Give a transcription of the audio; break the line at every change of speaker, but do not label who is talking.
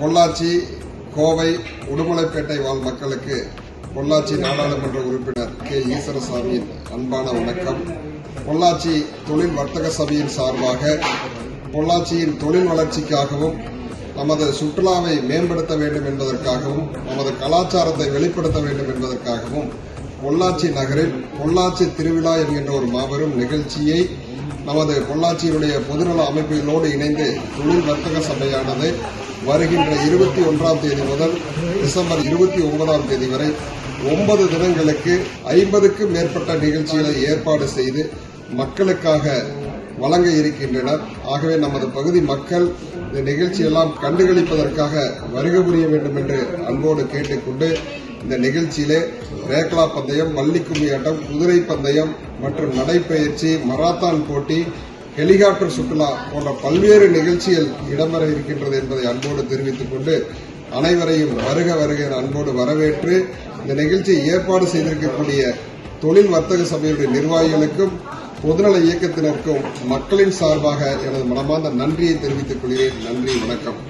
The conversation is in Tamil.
பொள்ளாச்சி கோவை உடுமலைப்பேட்டை வாழ் மக்களுக்கு பொள்ளாச்சி நாடாளுமன்ற உறுப்பினர் கே. ஈஸ்வரசாமியின் அன்பான வணக்கம். பொள்ளாச்சி தொழில் வர்த்தக சபையின் சார்பாக பொள்ளாச்சியின் தொழில் வளர்ச்சிக்காகவும் நமது சுற்றுலாவை மேம்படுத்த வேண்டும் என்பதற்காகவும் நமது கலாச்சாரத்தை வெளிப்படுத்த வேண்டும் என்பதற்காகவும் பொள்ளாச்சி நகரில் பொள்ளாச்சி திருவிழா என்கின்ற ஒரு மாபெரும் நிகழ்ச்சியை நமது பொள்ளாச்சியினுடைய பொதுநல அமைப்புகளோடு இணைந்து தொழில் வர்த்தக சபையானது வருகின்ற இருபத்தி ஒன்றாம் தேதி முதல் டிசம்பர் இருபத்தி ஒன்பதாம் தேதி வரை ஒன்பது தினங்களுக்கு ஐம்பதுக்கும் மேற்பட்ட நிகழ்ச்சிகளை ஏற்பாடு செய்து மக்களுக்காக வழங்க இருக்கின்றனர். ஆகவே நமது பகுதி மக்கள் இந்த நிகழ்ச்சியெல்லாம் கண்டுகளிப்பதற்காக வருகை புரிய வேண்டும் என்று அன்போடு கேட்டுக்கொண்டு இந்த நிகழ்ச்சியிலே ரேக்லா பந்தயம் மல்லிக்கும்மி ஆட்டம் குதிரை பந்தயம் மற்றும் நடைப்பயிற்சி மராத்தான் போட்டி ஹெலிகாப்டர் சுற்றுலா போன்ற பல்வேறு நிகழ்ச்சிகள் இடம்பெற இருக்கின்றது என்பதை அன்போடு தெரிவித்துக் கொண்டு அனைவரையும் வருக வருக என அன்போடு வரவேற்று இந்த நிகழ்ச்சியை ஏற்பாடு செய்திருக்கக்கூடிய தொழில் வர்த்தக சபையுடைய நிர்வாகிகளுக்கும் பொதுநல இயக்கத்தினருக்கும் மக்களின் சார்பாக எனது மனமார்ந்த நன்றியை தெரிவித்துக் கொள்கிறேன். நன்றி வணக்கம்.